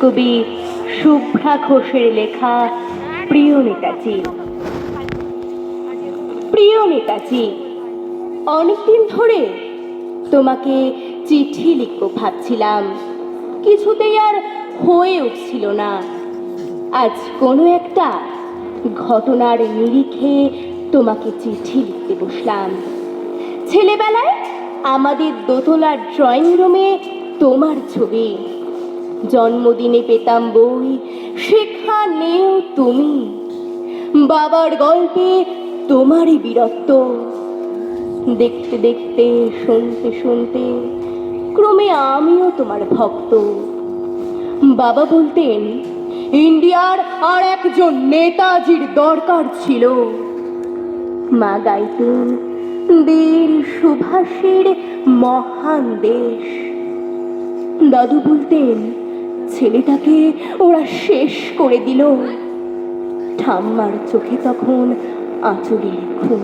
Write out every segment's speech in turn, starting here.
কবি শুভ্রা ঘোষের লেখা প্রিয় নেতাজি। প্রিয় নেতাজি, অনেকদিন ধরে তোমাকে চিঠি লিখব ভাবছিলাম। কিছুতেই আর হয়ে উঠছিল না। আজ কোনো একটা ঘটনার নিরিখে তোমাকে চিঠি লিখতে বসলাম। ছেলেবেলায় আমাদের দোতলার ড্রয়িং রুমে তোমার ছবি। জন্মদিনে পেতাম বই, সেখানেও তুমি। বাবার গল্পে তোমারই বীরত্ব। দেখতে দেখতে, শুনতে শুনতে, ক্রমে আমিও তোমার ভক্ত। বাবা বলতেন, ইন্ডিয়ার আর একজন নেতাজির দরকার ছিল। মা গাইতেন, বীর সুভাষের মহান দেশ। দাদু বলতেন ছেলেটাকে ওরা শেষ করে দিল। ঠাম্মার চোখে তখন আঁচড়ের খুন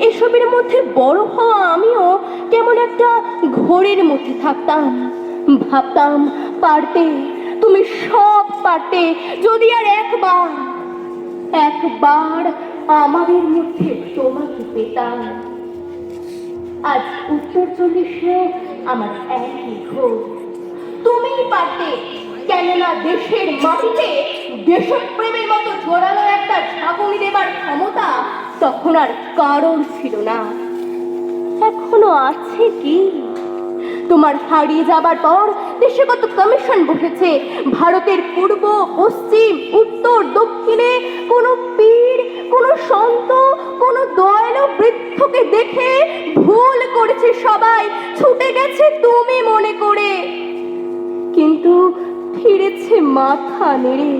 এসবের মধ্যে বড় হওয়া আমিও কেমন একটা ঘোরের মধ্যে থাকতাম। ভাবতাম, পারতে, তুমি সব পারতে, যদি আর একবার একবার আমাদের মধ্যে তোমাকে পেতাম। আজ উত্তর চল্লিশেও আমার একই ঘোর। তুমিই পারতে। কেননা দেশের মাটিতে দেশপ্রেমের মতো জোরালো একটা ঝাঁকুনি দেবার ক্ষমতা তখন আর কারণ ছিল না। এখনও আছে কি? তোমার হারিয়ে যাবার পর দেশে কত কমিশন বসেছে। ভারতের পূর্ব, পশ্চিম, উত্তর, দক্ষিণে কোনো পীর, কোনো সন্ত, কোনো দয়ালু বৃদ্ধকে দেখে ভুল করেছে সবাই। ছুটে গেছে তুমি মনে করে। ফিরেছে মাথা নেড়ে,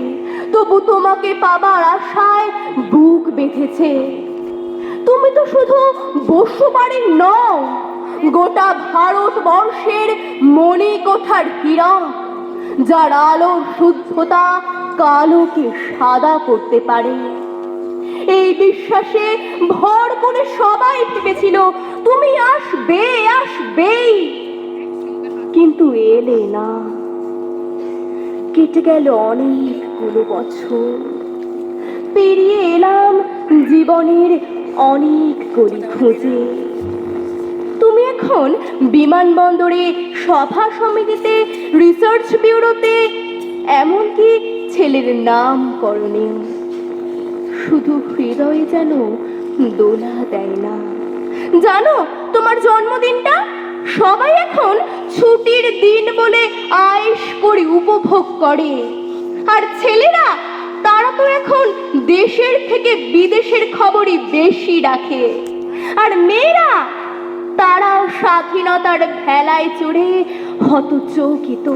তবু তোমাকে পাবার আশায় বুক বেঁধেছে। তুমি তো শুধু বসুবাড়ির নও, গোটা ভারতবর্ষের মণিকোঠার হীরা যার আলোর শুদ্ধতা কালোকে সাদা করতে পারে। এই বিশ্বাসে ভর করে সবাই ভেবেছিল, তুমি আসবে, আসবেই। কিন্তু এলে না। কেটে গেল অনেকগুলো বছর। পেরিয়ে এলাম জীবনের অনেক গলি খুঁজে। তুমি এখন বিমানবন্দরে, সভা সমিতিতে, রিসার্চ ব্যুরোতে, এমনকি ছেলের নামকরণে। শুধু হৃদয়ে যেন দোলা দেয় না। জানো, তোমার জন্মদিনটা সবাই এখন ছুটির দিন বলে আয়েশ করে উপভোগ করে। আর ছেলেরা, তারা তো এখন দেশের থেকে বিদেশের খবরই বেশি রাখে। আর মেয়েরা, তারাও স্বাধীনতার ভেলায় চড়ে হতচকিত।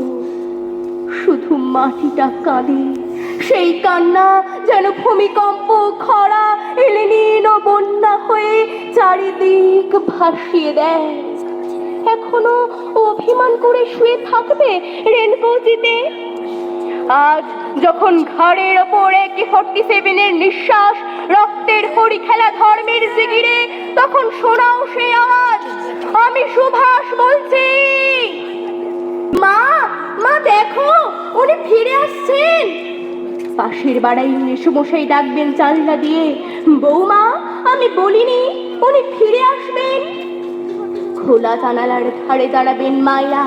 শুধু মাটিটা কাঁদে, সেই কান্না যেন ভূমিকম্প, খরা এলেনিন বন্যা হয়ে চারিদিক ভাসিয়ে দেয়। এখনও অভিমান করে শুয়ে থাকবে রেনবোজিতে আজ যখন ঘাড়ের ওপর একে ফর্টি সেভেনের নিঃশ্বাস, রক্তের হরি খেলা ধর্মের জিগিরে, তখন শোনাও সে আওয়াজ, আমি সুভাষ বলছি। মা মা দেখো, উনি ফিরে আসছেন। পাশের বাড়াই মেসমশাই ডাকবেন চালনা দিয়ে, বৌমা, আমি বলিনি উনি ফিরে আসবেন। খোলা জানালার ধারে দাঁড়াবেন মায়া।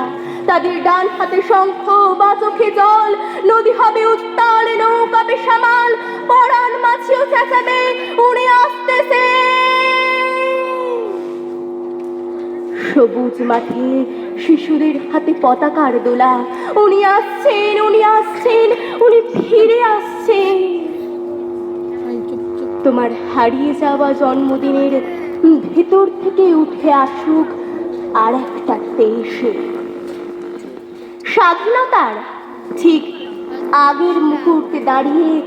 তাদের ডান হাতে শঙ্খ বা চোখে জল, নদী হবে উত্তাল, নৌকা বেসামাল পরাণ মাছিও চেঁচাবে উনি আসতেছে। সবুজ মাঠে শিশুদের হাতে পতাকার দোলা। উনি আসছেন উনি আসছেন, উনি ফিরে আসছেন। তোমার হারিয়ে যাওয়া জন্মদিনের ভেতর থেকে উঠে আসুক আর একটা দেশে। স্বাধীনতার ঠিক আগের মুহূর্তে দাঁড়িয়ে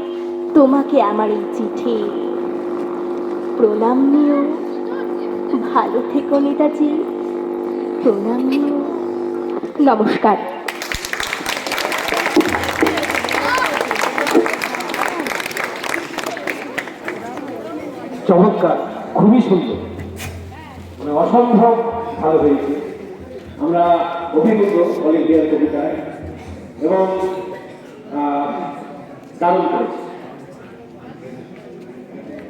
তোমাকে আমার এই চিঠি। প্রণাম নিও। ভালো থেকো নেতাজি। প্রণাম নিও। নমস্কার। চমৎকার। খুবই সুন্দর। মানে অসম্ভব ভালো হয়েছে। আমরা অভিভূত অলিম্পিয়ার কবিতায় এবং দারুণ করেছে।